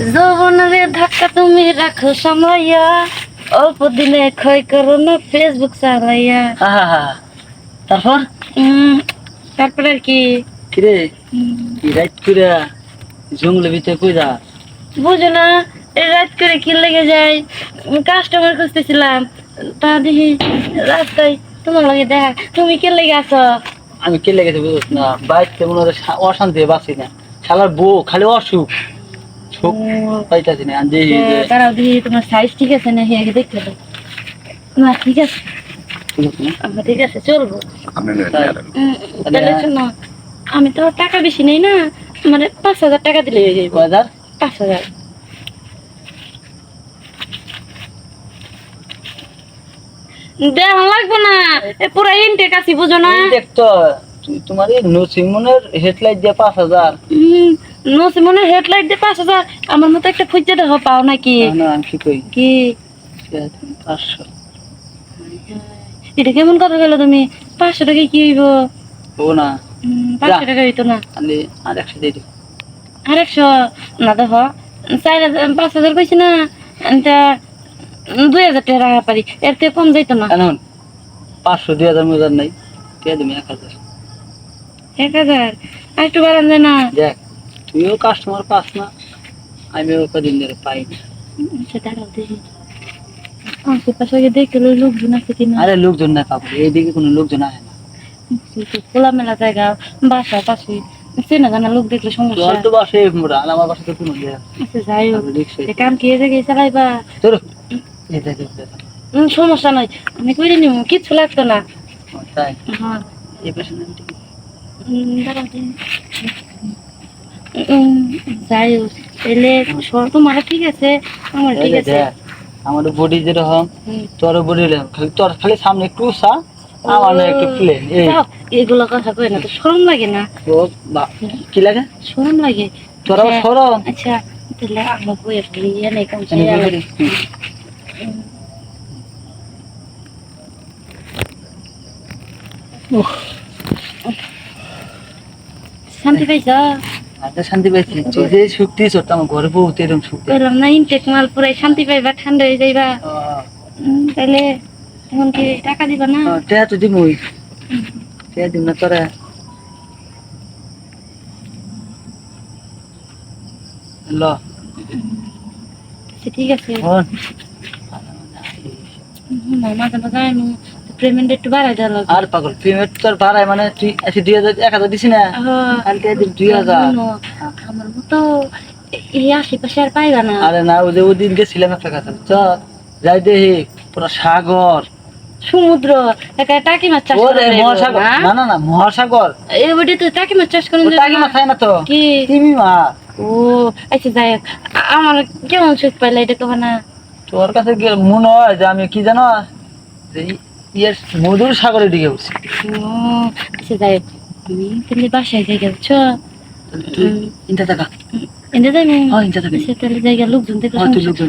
যৌবনের ধাক্কা তুমি রাখো সামলাইয়া অল্প দিনে ক্ষয় করো না ফেসবুক চালাইয়া। আহা তারপর? আর কি? কিরে? কি রাইট করে জঙ্গলের ভিতরে কই যা বুঝো না এই রাত করে কি লেগে যায়? কাস্টমার খুঁজতেছিলাম। তা দেখি রাস্তায় তোমার লগে দেখা। তুমি কে লেগে আছো? আমি কে লেগেছে বুঝছ না। বাইতে মনে হয় অশান্তি বাঁচি না। শালার বউ খালি অসুখ। সুখ পাইতাছি না যে। দেখি তোমার সাইজ ঠিক আছে না দেখতে না ঠিক আছে। আচ্ছা, ঠিক আছে চলবো। তাহলে শোনো আমি তো টাকা বেশি নেই না। মানে পাঁচ হাজার টাকা দিলে হয়ে যাবে বাজার পাঁচ হাজার। দেখ লাগবো না। এ পুরো ইনটেক আছি বুঝো না। দেখতো তোমার এই নসিমনের হেডলাইট দিয়ে পাঁচ হাজার। নসি মনে হেডলাইট দিয়ে পাঁচ হাজার। আমার মতো একটা খুঁজে দেখো পাও নাকি? কি কি? পাঁচশো। এটা কেমন কথা গেল তুমি? পাঁচশো টাকা কি হইব? ও না। পাঁচশো টাকা হইতো না। আর একশো দিয়ে আর একশো? না দেখো চার হাজার পাঁচ হাজার কইছি না এটা দুই হাজার টাকা রাখা পারি। এর থেকে কম যাইতো না। এখন পাঁচশো দুই হাজার মজার নাই। দিয়ে তুমি এক হাজার? এক হাজার? আর একটু বাড়ান যায় না। দেখ তুইও কাস্টমার পাস না আমিও কদিন ধরে পাই না। আচ্ছা দাঁড়াও দেখি। আশেপাশে আগে দেখতে লই লোকজন আছে কিনা? আরে লোকজন না পাবো এইদিকে কোনো লোকজন আসে না। খোলামেলা জায়গা বাসা পাশে চেনা জানা লোক দেখলে তোর সমস্যা তো বাসে আর আমার বাসা তো কোনো আচ্ছা যাই হোক এ কাম কি জায়গায় চালাইবা? তোর উম, সমস্যা নাই আমি করে নিব কিচ্ছু লাগতো না। তাই? হ্যাঁ। দাঁড়াও যাই তাহলে সর তোমার ঠিক আছে আমার ঠিক আছে। আমার বডি যেরকম তোর বডি খালি তোর খালি সামনে একটু সা আমার একটু প্লেন এগুলো কথা কই না তো শরম লাগে না। ও কি লাগে? শরম লাগে। তোর আবার আচ্ছা, সরম আচ্ছা তাহলে আমার বইয়ের ইয়ে নেই কাম। শান্তি পাইছ? আচ্ছা শান্তি পাইছি। তুই যে শক্তি আমার ঘরে বহুত এরকম শক্তি। কইলাম না ইনটেক মাল পুরাই শান্তি পাইবা ঠান্ডা হয়ে যাইবা। তাহলে এখন কি টাকা দিবা না? টেয়া তো দিমই। টেয়া দিম না তোরা। ল। আচ্ছা, ঠিক আছে। মাঝে মাঝে আমি পেমেন্ট একটু বাড়াই দেওয়া লাগবে আর পাগল পেমেন্ট তোর ভাড়ায় মানে তুই আচ্ছা দুই হাজার এক হাজার দিছি না? হ্যাঁ, কালকে দিন দুই হাজার। আমার মতো এই আশেপাশে আর পাইবা না। আরে না ওই যে ওই দিন গেছিলাম একটা কাছে চ যাই দেখি পুরো সাগর। সমুদ্র একটা টাকি মাছ চাষ করে মহাসাগর না? না না মহাসাগর। এই বডি তো টাকি মাছ চাষ টাকি মাছ খায় না তো? কি? তিমি মাছ। ও আচ্ছা যাই আমার কেমন সুখ পাইলে এটা কবে না। তোর কাছে গেলে মনে হয় যে আমি কি জানো যে ইয়ের মধুর সাগরে উঠছি। ও আচ্ছা যাই তুমি তাহলে বাসায় যাই গেছ ইনটা টাকা এনে যাই হ্যাঁ ইনটা টাকা তাহলে যাই গেল লোকজন দেখে হ্যাঁ। লোকজন